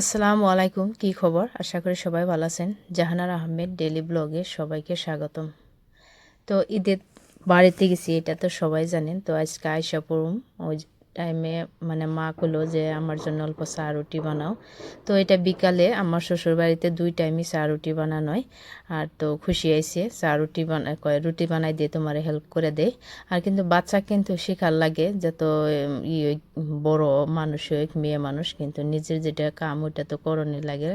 আসসালামু আলাইকুম, কি খবর? আশা করি সবাই ভালো আছেন। জাহানার আহমেদ ডেলি ব্লগে সবাইকে স্বাগতম। তো ঈদের বাড়িতে গেছি, এটা তো সবাই জানেন। তো আজকে আয়সা পড়ুম ওই টাইমে মানে মা কলো যে, আমার জন্য অল্প চা রুটি বানাও। তো এটা বিকালে আমার শ্বশুর বাড়িতে দুই টাইমই চা রুটি বানানো হয়। আর তো খুশি আইসে চা রুটি বানায় কয়, রুটি বানাই দিয়ে তোমার হেল্প করে দেয় আর কিন্তু বাচ্চা কিন্তু শেখার লাগে যত ই বড় মানুষ হোক মেয়ে মানুষ কিন্তু নিজের যেটা কাম, ওইটা তো করণে লাগে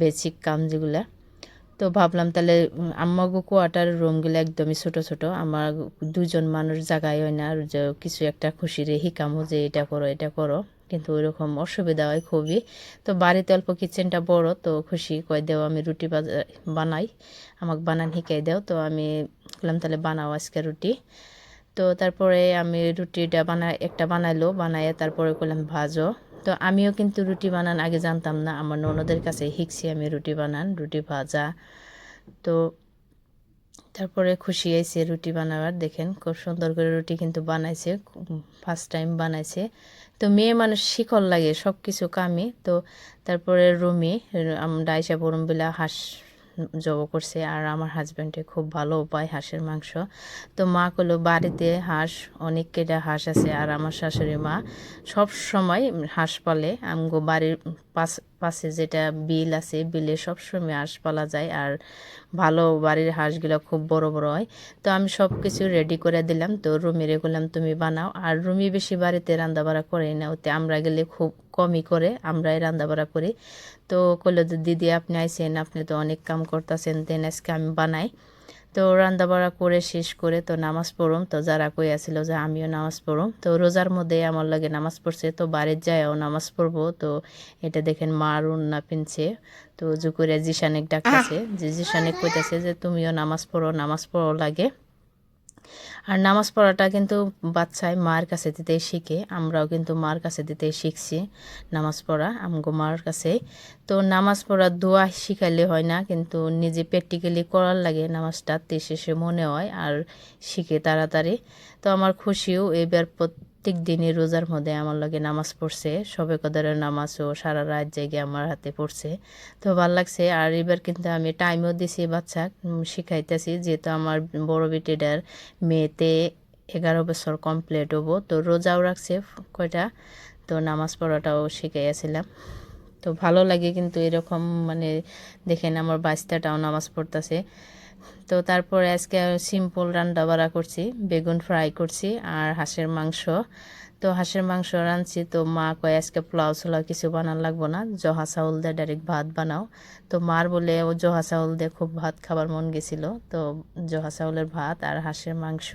বেসিক কাম যেগুলা। তো ভাবলাম তাহলে উম, আম্মাগো কোয়ার্টার রুমগুলো একদমই ছোট ছোট। আমার দুজন মানুষ জায়গায় হয় না আর কিছু একটা খুশি রে হিকামো যে এটা করো এটা করো। কিন্তু ওইরকম অসুবিধা হয় খুবই। তো বাড়িতে অল্প কিচেনটা বড় তো খুশি কয় দেও আমি রুটি বানাই আমাকে বানান শিখাই দেও। তো আমি বললাম তাহলে বানাও আজকে রুটি। তো তারপরে আমি রুটিটা বানাই একটা বানাইলো বানাইয়ে তারপরে করলাম ভাজো। তো আমিও কিন্তু রুটি বানান আগে জানতাম না। আমার ননদের কাছে শিখছি আমি রুটি বানান, রুটি ভাজা। তো তারপরে খুশি হয়েছে রুটি বানাবার। দেখেন খুব সুন্দর করে রুটি কিন্তু বানাইছে ফার্স্ট টাইম বানাইছে। তো মেয়ে মানুষ শিকল লাগে সব কিছু কামে। তো তারপরে রুমি আইসা বরমবিলা হাঁস জব করছে আর আমার হাজব্যান্ডে খুব ভালো উপায়, হাঁসের মাংস। তো মা কলো বাড়িতে হাঁস, অনেক কেটা হাঁস আছে। আর আমার শাশুড়ি মা সব সময় হাঁস পালে। আমগো বাড়ির পাশ পাশে যেটা বিল আছে, বিলে সব সময় হাঁস পালা যায় আর ভালো বাড়ির হাঁসগুলো খুব বড় বড় হয়। তো আমি সব কিছু রেডি করে দিলাম। তো রুমিরে বললাম তুমি বানাও। আর রুমি বেশি বাড়িতে রান্নাবাড়া করে না। ওতে আমরা গেলে খুব কমই করে আমরাই রান্নাবাড়া করি। তো কইলো যে, দিদি আপনি আইসেন, আপনি তো অনেক কাম করতেছেন, দেন আজকে আমি বানাই। তো রান্নাবাড়া করে শেষ করে তো নামাজ পড়ুম। তো যারা কই আছিল যে আমিও নামাজ পড়ুম তো রোজার মধ্যে আমার লাগে নামাজ পড়ছে। তো বাড়ির যায়ও নামাজ পড়ব। তো এটা দেখেন মার না পিনছে। তো জুকুরে জিসানেক ডাকতেছে। যে জিসানেক কইতাছে যে তুমিও নামাজ পড়ো নামাজ পড়ো লাগে। আর নামাজ পড়াটা কিন্তু বাচ্চায় মার কাছে দিতে শিখে, আমরাও কিন্তু মার কাছে দিতে শিখছি নামাজ পড়া, আমগো মার কাছে। তো নামাজ পড়া দোয়া শিখাইলে হয় না, কিন্তু নিজে প্র্যাকটিক্যালি করার লাগে নামাজটা, তে শেষে মনে হয় আর শিখে তাড়াতাড়ি। তো আমার খুশিও এবার প্রত্যেক দিনই রোজার মধ্যে আমার লগে নামাজ পড়ছে। সবে কদরের নামাজও সারা রাত জেগে আমার হাতে পড়ছে। তো ভালো লাগছে। আর এবার কিন্তু আমি টাইমও দিছি বাচ্চা শিখাইতেছি। যেহেতু আমার বড় বেটিটার মেয়েতে এগারো বছর কমপ্লিট হব, তো রোজাও রাখছে কয়টা? তো নামাজ পড়াটাও শিখাইয়াছিলাম। তো ভালো লাগে কিন্তু এরকম মানে দেখেন আমার বাচ্চাটাও নামাজ পড়তেছে। তো তারপরে আজকে সিম্পল রান্না বাড়া করছি, বেগুন ফ্রাই করছি আর হাঁসের মাংস। তো হাঁসের মাংস রাঁধছি, তো মা কয় আজকে পোলাও ছোলাও কিছু বানান লাগবো না, জহা চাউল দিয়ে ডাইরেক্ট ভাত বানাও। তো মার বলে, ও জহা চাউল দিয়ে খুব ভাত খাবার মন গেছিল। তো জহা চাউলের ভাত আর হাঁসের মাংস।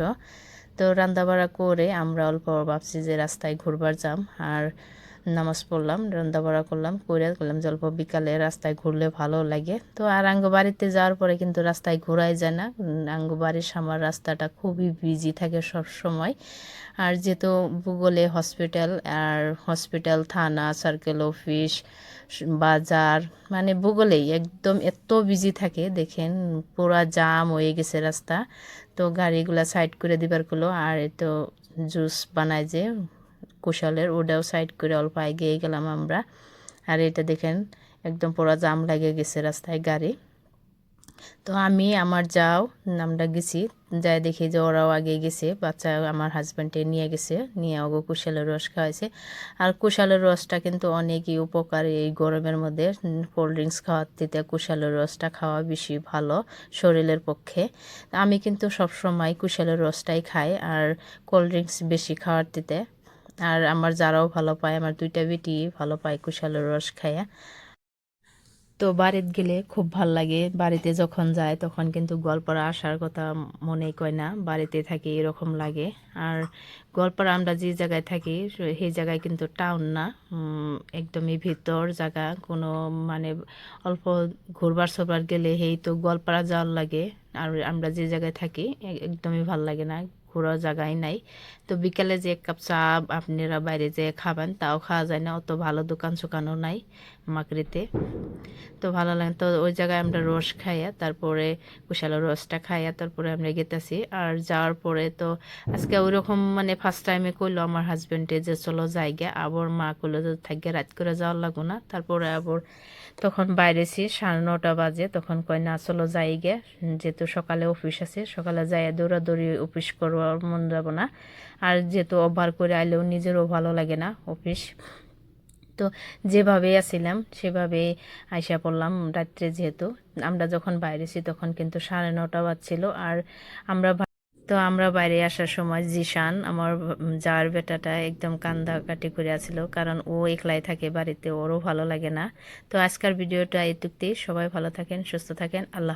তো রান্দাবাড়া করে আমরা অল্প ভাবছি যে রাস্তায় ঘুরবার যাম। আর নামাজ পড়লাম রান্দাবাড়া করলাম করে করলাম যে অল্প বিকালে রাস্তায় ঘুরলে ভালো লাগে। তো আর আঙ্গ বাড়িতে যাওয়ার পরে কিন্তু রাস্তায় ঘোরাই যায় না। উম, আঙ্গ বাড়ির সামার রাস্তাটা খুবই বিজি থাকে সব সময় আর যেহেতু ভূগোলে হসপিটাল আর হসপিটাল থানা সার্কেল অফিস বাজার মানে ভূগোলেই একদম এত বিজি থাকে। দেখেন পুরা জাম হয়ে গেছে রাস্তা। তো গাড়িগুলা সাইড করে দিবারগুলো আর এ তো জুস বানায় যে কুশলের ওটাও সাইড করে অল্প এগিয়ে গেলাম আমরা। আর এটা দেখেন, একদম পুরো জাম লাগে গেছে রাস্তায় গাড়ি। তো আমি, আমার যাও আমরা গেছি। যাই দেখি যে ওরাও আগে গেছে, বাচ্চা আমার হাজব্যান্ডে নিয়ে গেছে, নিয়ে ওগো কুশালের রস খাওয়াইছে। আর কুশালের রসটা কিন্তু অনেকই উপকার এই গরমের মধ্যে। কোল্ড ড্রিঙ্কস খাওয়ার থেকে কুশালের রসটা খাওয়া বেশি ভালো শরীরের পক্ষে। আমি কিন্তু সবসময় কুশালের রসটাই খাই, আর কোল্ড ড্রিঙ্কস বেশি খাওয়ার দিতে আর আমার যারাও ভালো পায়, আমার দুইটা বেটি ভালো পায়, কুশালের রস খাইয়া। তো বাড়িতে গেলে খুব ভালো লাগে। বাড়িতে যখন যায় তখন কিন্তু গল্পরা আসার কথা মনে কয় না, বাড়িতে থাকি এরকম লাগে। আর গল্পরা আমরা যে জায়গায় থাকি, সেই জায়গায় কিন্তু টাউন না একদমই ভিতর জায়গা। কোনো মানে অল্প ঘুরবার সরবার গেলে সেই তো গল্পরা যাওয়ার লাগে। আর আমরা যে জায়গায় থাকি একদমই ভালো লাগে না। ঘোরার জায়গায় নাই। তো বিকালে যে এক কাপ চা আপনারা বাইরে যে খাবেন, তাও খাওয়া যায় না, অত ভালো দোকান সোকানও নাই মাকড়িতে তো ভালো লাগে, তো ওই জায়গায় আমরা রস খাইয়া, তারপরে কুশালের রসটা খাইয়া, তারপরে আমরা গেতেছি। আর যাওয়ার পরে তো আজকে ওই রকম মানে ফার্স্ট টাইমে কইলো আমার হাজবেন্ডে যে চলো জায়গা আবার মা কইলো যে থাকবে রাত করে যাওয়ার লাগবো না। তারপরে আবার তখন বাইরেছি, সাড়ে নটা বাজে, তখন কয় না চলো যাই গে যেহেতু সকালে অফিস আছে, সকালে যাইয়া দৌড়াদৌড়ি অফিস করবার মন যাব না। আর যেহেতু ওভার করে আইলেও নিজেরও ভালো লাগে না অফিস। তো যেভাবে আসছিলাম সেভাবে আইসা পড়লাম রাত্রে যেহেতু। আমরা যখন বাইরেছি তখন কিন্তু সাড়ে নটা বাজছিল। আর আমরা তো আমরা বাইরে আসার সময় জিশান, আমার যার বেটাটা একদম কান্দা কাটি করে আছিল, কারণ ও একলাই থাকে বাড়িতে, ওরও ভালো লাগে না। তো আজকের ভিডিওটা এটুকতেই। সবাই ভালো থাকেন, সুস্থ থাকেন। আল্লাহ